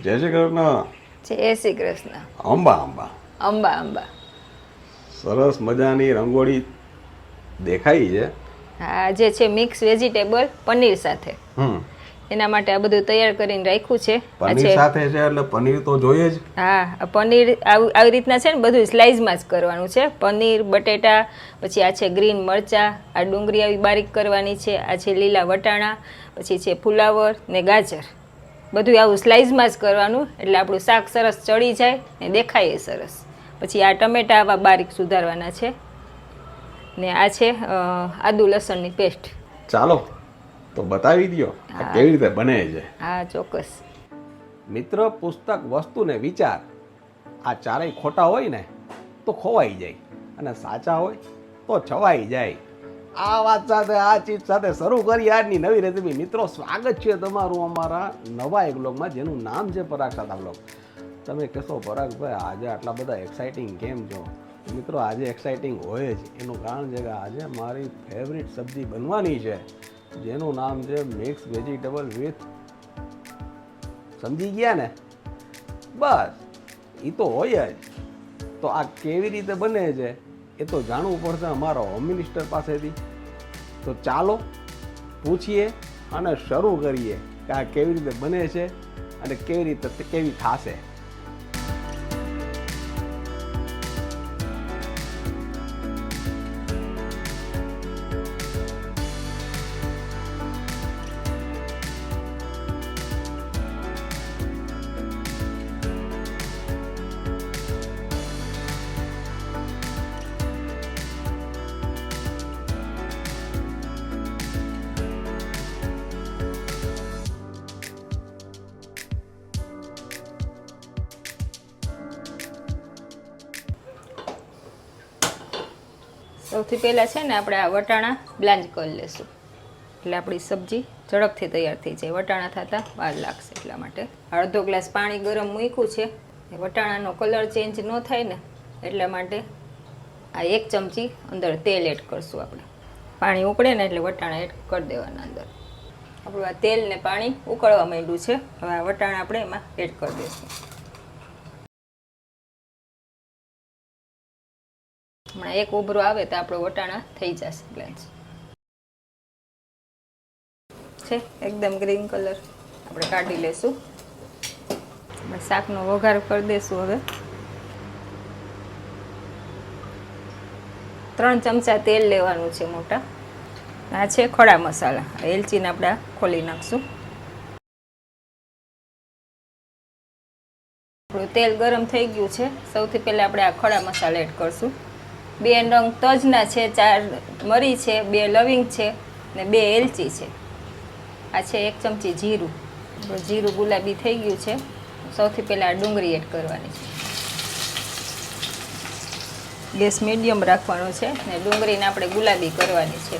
જય શ્રી કૃષ્ણ. જય શ્રી કૃષ્ણ. અંબા અંબા. અંબા અંબા. સરસ મજાની રંગોળી દેખાઈ છે. હા જે છે મિક્સ વેજીટેબલ પનીર સાથે. હમ. એના માટે આ બધું તૈયાર કરીને રાખ્યું છે. પનીર સાથે છે એટલે પનીર તો જોઈએ જ. હા પનીર આવી રીતના છે ને બધું સ્લાઇઝમાં જ કરવાનું છે. પનીર બટેટા પછી આ છે ગ્રીન મરચા આ ડુંગળી આવી બારીક કરવાની છે. આ છે લીલા વટાણા પછી છે ફુલાવર ને ગાજર. બધું આવું સ્લાઇઝમાં જ કરવાનું એટલે આપણું શાક સરસ ચડી જાય ને દેખાય સરસ. પછી આ ટમેટા આવા બારીક સુધારવાના છે. ને આ છે આદુ લસણની પેસ્ટ. ચાલો તો બતાવી દો કેવી રીતે બને છે. હા ચોક્કસ. મિત્ર પુસ્તક વસ્તુ ને વિચાર. આ ચારેય ખોટા હોય ને તો ખોવાઈ જાય. અને સાચા હોય તો છવાઈ જાય. આ વાત સાથે, આ ચીજ સાથે શરૂ કરી આજની નવી રેસીપી મિત્રો, સ્વાગત છે તમારું અમારા નવા એક બ્લોગમાં જેનું નામ છે પરાગ સાતા બ્લોગ તમે કહેશો પરાગભાઈ આજે આટલા બધા એક્સાઇટિંગ કેમ છો? મિત્રો, આજે એક્સાઇટિંગ હોય જ. એનું કારણ છે કે આજે મારી ફેવરિટ સબ્જી બનવાની છે, જેનું નામ છે મિક્સ વેજીટેબલ વિથ સમજી ગયા ને? બસ એ તો હોય જ. તો આ કેવી રીતે બને છે? એ તો જાણવું પડશે અમારા હોમ મિનિસ્ટર પાસેથી. તો ચાલો પૂછીએ અને શરૂ કરીએ કે આ કેવી રીતે બને છે અને કેવી રીતે, કેવી થશે. સૌથી પહેલાં છે ને આપણે આ વટાણા બ્લાન્ચ કરી લેશું. એટલે આપણી સબ્જી ઝડપથી તૈયાર થઈ જાય. વટાણા થતાં વાર લાગશે એટલા માટે. અડધો ગ્લાસ પાણી ગરમ મૂક્યું છે. વટાણાનો કલર ચેન્જ ન થાય ને એટલા માટે આ એક ચમચી અંદર તેલ એડ કરશું આપણે. પાણી ઉકળે ને એટલે વટાણા એડ કરી દેવાના અંદર. આપણું આ તેલ ને પાણી ઉકળવા માંડ્યું છે. હવે આ વટાણા આપણે એમાં એડ કરી દઈશું હમણાં એક ઉભરો આવે તો આપણો વટાણા થઈ જશે બ્લેન્ચ છે, એકદમ ગ્રીન કલર. આપણે કાઢી લેશું. શાકનો વઘાર કરી દઈશું હવે. ત્રણ ચમચા તેલ લેવાનું છે મોટા. આ છે ખડા મસાલા. એલચીને આપણે ખોલી નાખશું. આપણું તેલ ગરમ થઈ ગયું છે. સૌથી પહેલાં આપણે આ ખડા મસાલા એડ કરશું. બે રંગ તજના છે, ચાર મરી છે, બે લવિંગ છે ને બે એલચી છે. આ છે એક ચમચી જીરું. જીરું ગુલાબી થઈ ગયું છે. સૌથી પહેલાં ડુંગળી એડ કરવાની છે. ગેસ મીડિયમ રાખવાનો છે ને ડુંગળીને આપણે ગુલાબી કરવાની છે.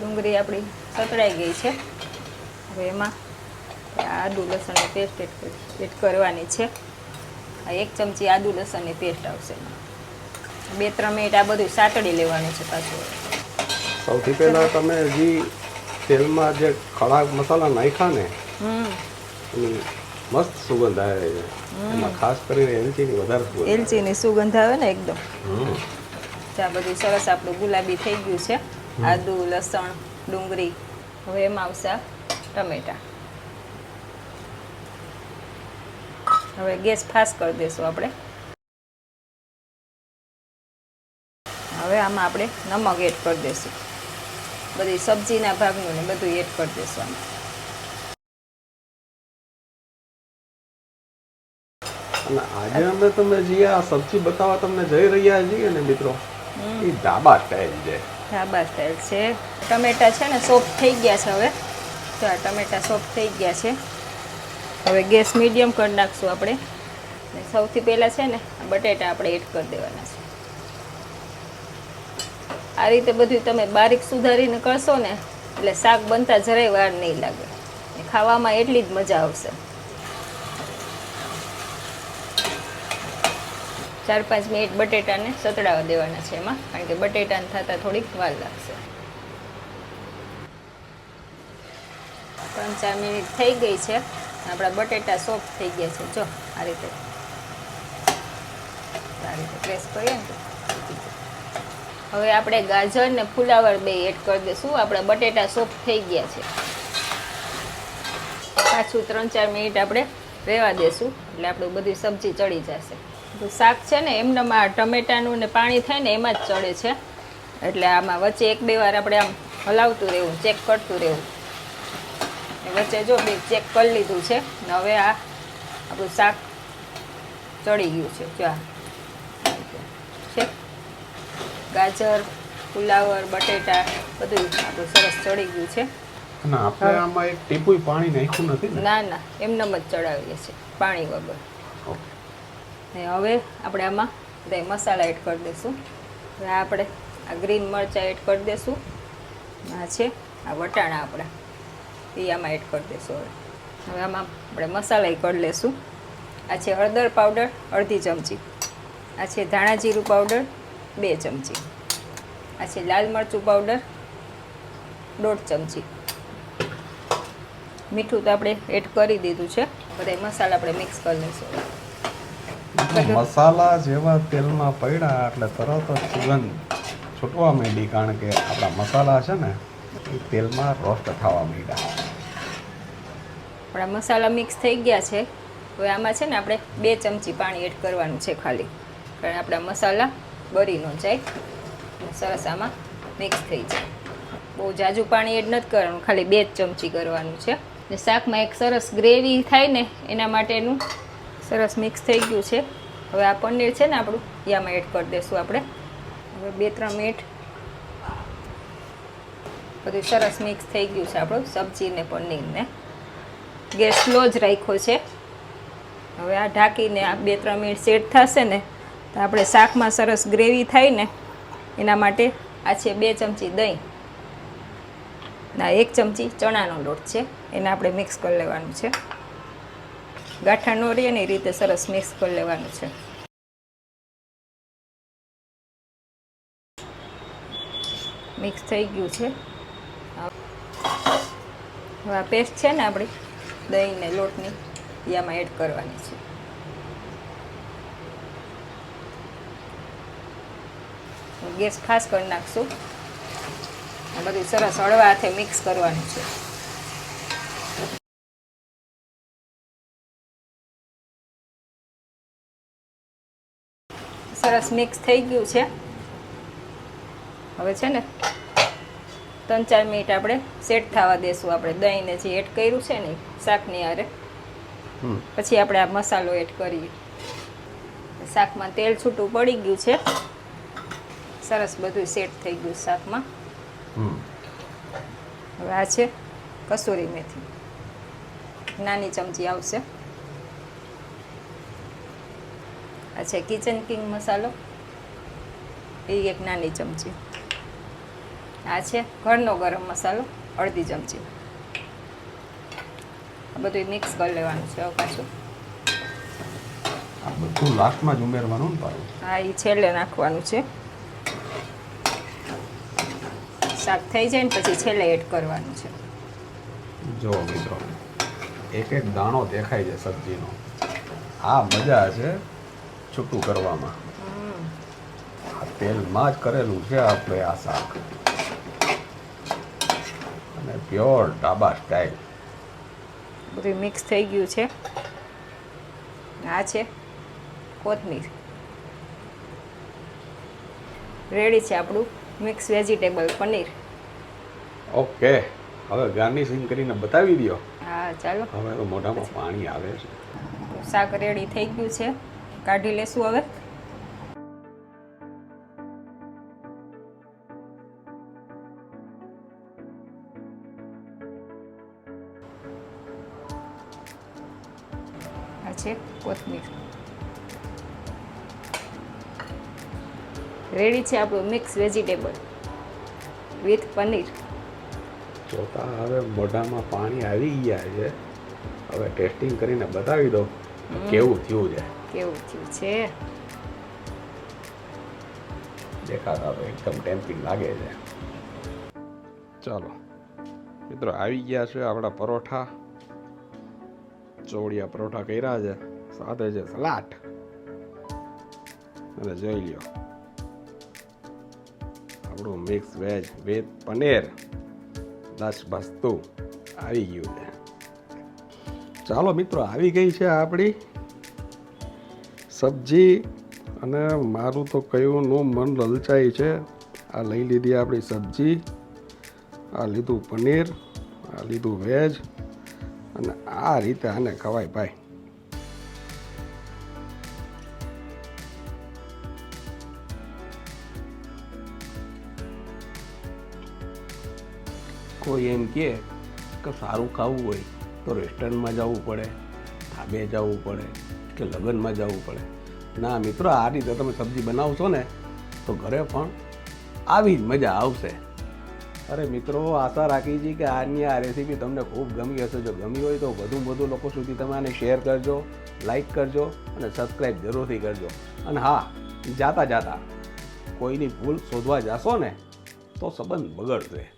ડુંગળી આપણી સતરાઈ ગઈ છે. હવે એમાં આદુ લસણની પેસ્ટ એડ કરવાની છે. એક ચમચી આદુ લસણની પેસ્ટ આવશે. બે ત્રણ મિનિટ આ બધું સાતડી લેવાનું છે પાછું. સૌથી પહેલા તમે જે તેલમાં જે ખડા મસાલા નાખ્યા ને હમ. મસ્ત સુગંધ આવે છે. એમાં ખાસ કરીને એલચીની વધારે સુગંધ. એલચીની સુગંધ આવે ને એકદમ. આ બધું સરસ આપણું ગુલાબી થઈ ગયું છે. આદુ લસણ ડુંગળી. હવે એમાં આવશે ટમેટા. હવે ગેસ ફાસ્ટ કરી દઈશું આપણે. હવે આમાં આપણે નમક એડ કરી દઈશું બધી સબ્જીના ભાગનું ને બધું એડ કરી દઈશું આમાં. આજે અમે તમે જે આ સબ્જી બતાવવા તમને જઈ રહ્યા છીએ ને મિત્રો એ ઢાબા સ્ટાઇલ છે. ઢાબા સ્ટાઇલ છે. ટમેટા છે ને સોફ્ટ થઈ ગયા છે હવે. તો આ ટમેટા સોફ્ટ થઈ ગયા છે. હવે ગેસ મીડિયમ કરી નાખશું આપણે. સૌથી પહેલાં છે ને બટેટા આપણે એડ કરી દેવાના છે. આ રીતે બધું તમે બારીક સુધારીને કરશો ને, એટલે શાક બનતા જરાય વાર નહીં લાગે. ખાવામાં એટલી જ મજા આવશે. ચાર પાંચ મિનિટ બટેટાને સતડાવા દેવાના છે એમાં, કારણ કે બટેટાને થતાં થોડીક વાર લાગશે. ચાર મિનિટ થઈ ગઈ છે. આપણા બટેટા સોફ્ટ થઈ ગયા છે. જો, આ રીતે. આ રીતે પ્રેસ કરીએ ને. હવે આપણે ગાજર ને ફુલાવર બે એડ કરી દઈશું. આપણા બટેટા સોફ્ટ થઈ ગયા છે. પાછું ત્રણ ચાર મિનિટ આપણે રહેવા દેશું. એટલે આપણું બધી સબ્જી ચડી જશે. તો શાક છે ને, એમનામાં ટમેટાનું ને પાણી થાય ને, એમાં જ ચડે છે. એટલે આમાં વચ્ચે એક બે વાર આપણે આમ હલાવતું રહેવું ચેક કરતું રહેવું. વચ્ચે જો બે ચેક કરી લીધું છે ને હવે આ આપણું શાક ચડી ગયું છે. જો છે. ગાજર ફુલાવર બટેટા બધું આપણું સરસ ચડી ગયું છે. ના આપણે આમાં એક ટીપુય પાણી નાખ્યું નથી ના? ના એમનેમ જ ચડાવીએ છીએ પાણી વગર. ને હવે આપણે આમાં બધા મસાલા એડ કરી દઈશું. હવે આપણે આ ગ્રીન મરચાં એડ કરી દઈશું. આ છે આ વટાણા આપણા. એ આમાં એડ કરી હવે. હવે આમાં આપણે મસાલા કરી લઈશું આ છે હળદર પાવડર અડધી ચમચી. આ છે ધાણા જીરું પાવડર બે ચમચી. આ છે લાલ મરચું પાવડર દોઢ ચમચી. મીઠું તો આપણે એડ કરી દીધું છે. બધા મસાલા આપણે મિક્સ કરી લઈશું મસાલા જેવા તેલમાં પડ્યા એટલે તરત જ સુગંધ છૂટવા માંડી કારણ કે આપણા મસાલા છે ને, એ તેલમાં રોસ્ટ થવા માંડ્યા. આપણા મસાલા મિક્સ થઈ ગયા છે. હવે આમાં છે ને આપણે બે ચમચી પાણી એડ કરવાનું છે ખાલી. કારણ આપણા મસાલા બરીનો ન જાય. સરસ આમાં મિક્સ થઈ જાય. બહુ જાજુ પાણી એડ નથી કરવાનું, ખાલી બે જ ચમચી કરવાનું છે. ને શાકમાં એક સરસ ગ્રેવી થાય ને, એના માટેનું સરસ મિક્સ થઈ ગયું છે. હવે આ પનીર છે ને આપણું, યામાં એડ કરી દઈશું આપણે. હવે બે ત્રણ મિનિટ બધું સરસ મિક્સ થઈ ગયું છે આપણું, સબ્જી ને પનીરને. ગેસ સ્લો જ રાખ્યો છે. હવે આ ઢાંકીને આ બે ત્રણ મિનિટ સેટ થશે ને, તો આપણે શાકમાં સરસ ગ્રેવી થાય ને, એના માટે આ છે બે ચમચી દહીં. ના એક ચમચી ચણાનો લોટ છે, એને આપણે મિક્સ કરી લેવાનું છે. ગાંઠા ન રહે એ રીતે સરસ મિક્સ કરી લેવાનું છે. મિક્સ થઈ ગયું છે. હવે આ પેસ્ટ છે ને આપણી દહીં ને લોટની એ એડ કરવાની છે. ગેસ ખાસ કરી નાખશું. બધું સરસ હળવા હાથે મિક્સ કરવાનું છે. સરસ મિક્સ થઈ ગયું છે. હવે છે ને ત્રણ ચાર મિનિટ આપણે સેટ થવા દેશું. આપણે દહીંને જે એડ કર્યું છે ને શાકની હારે. પછી આપણે આ મસાલો એડ કરીએ. શાકમાં તેલ છૂટું પડી ગયું છે. સરસ બધું સેટ થઈ ગયું શાકમાં. હવે આ છે કસૂરી મેથી. નાની ચમચી આવશે. આ છે કિચન કિંગ મસાલો. એ એક નાની ચમચી. આ છે ઘરનો ગરમ મસાલો અડધી ચમચી. આ બધું મિક્સ કરી લેવાનું છે હવે પાછું. આ બધું લાસ્ટમાં જ ઉમેરવાનું પાછું? હા એ છેલ્લે નાખવાનું છે. શાક થઈ જાય ને પછી છેલ્લે એડ કરવાનું છે. જો મિત્રો એક એક દાણો દેખાય છે સબ્જીનો. આ મજા છે છૂટું કરવામાં. આ તેલમાં જ કરેલું છે આપણે આ શાક. અને પ્યોર ઢાબા સ્ટાઇલ બધું મિક્સ થઈ ગયું છે. આ છે કોથમીર. રેડી છે આપણું મિક્સ વેજીટેબલ પનીર. ઓકે હવે ગાર્નિશિંગ કરીને બતાવી દો હા ચાલો. હવે તો મોઢામાં પાણી આવે છે. શાક રેડી થઈ ગયું છે. કાઢી લેશું હવે. છે કોથમીર. રેડી છે આપણું મિક્સ વેજીટેબલ વિથ પનીર. જોતા હવે મોઢામાં પાણી આવી ગયા છે. હવે ટેસ્ટિંગ કરીને બતાવી દો કેવું થયું છે. કેવું થયું છે? દેખાતા તો એકદમ ટેમ્પિંગ લાગે છે. ચાલો મિત્રો આવી ગયા છે આપણા પરોઠા. ચોળિયા પરોઠા કર્યા છે, સાથે છે સલાડ. અને જોઈ લ્યો. આપણું મિક્સ વેજ વિથ પનીર, દસ વસ્તુ આવી ગયું છે. ચાલો મિત્રો, આવી ગઈ છે આપણી સબ્જી. અને મારું તો કયુંનું મન લલચાય છે, આ લઈ લીધી આપણી સબ્જી. આ લીધું પનીર, આ લીધું વેજ અને આ રીતે આને ખવાય ભાઈ. કોઈ એમ કહે કે સારું ખાવું હોય તો રેસ્ટોરન્ટમાં જવું પડે, ધાબે જવું પડે કે લગ્નમાં જવું પડે. ના મિત્રો, આ રીતે તમે સબ્જી બનાવશો ને તો ઘરે પણ આવી જ મજા આવશે. અરે મિત્રો, આશા રાખી છે કે આજની આ રેસીપી તમને ખૂબ ગમી હશે. જો ગમી હોય તો વધુ વધુ લોકો સુધી તમે આને શેર કરજો લાઈક કરજો અને સબસ્ક્રાઈબ જરૂરથી કરજો. અને હા, જાતા જાતા કોઈની ભૂલ શોધવા જશો ને, તો સંબંધ બગડશે.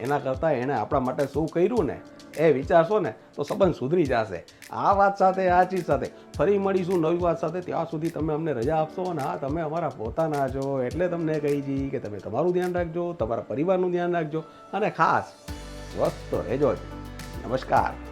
એના કરતાં એણે આપણા માટે શું કર્યું ને એ વિચારશો ને, તો સંબંધ સુધરી જશે. આ વાત સાથે, આ ચીજ સાથે. ફરી મળીશું નવી વાત સાથે. ત્યાં સુધી તમે અમને રજા આપશો અને હા, તમે અમારા પોતાના છો. એટલે તમને કહી છી કે તમે તમારું ધ્યાન રાખજો, તમારા પરિવારનું ધ્યાન રાખજો. અને ખાસ, સ્વસ્થ રહેજો નમસ્કાર.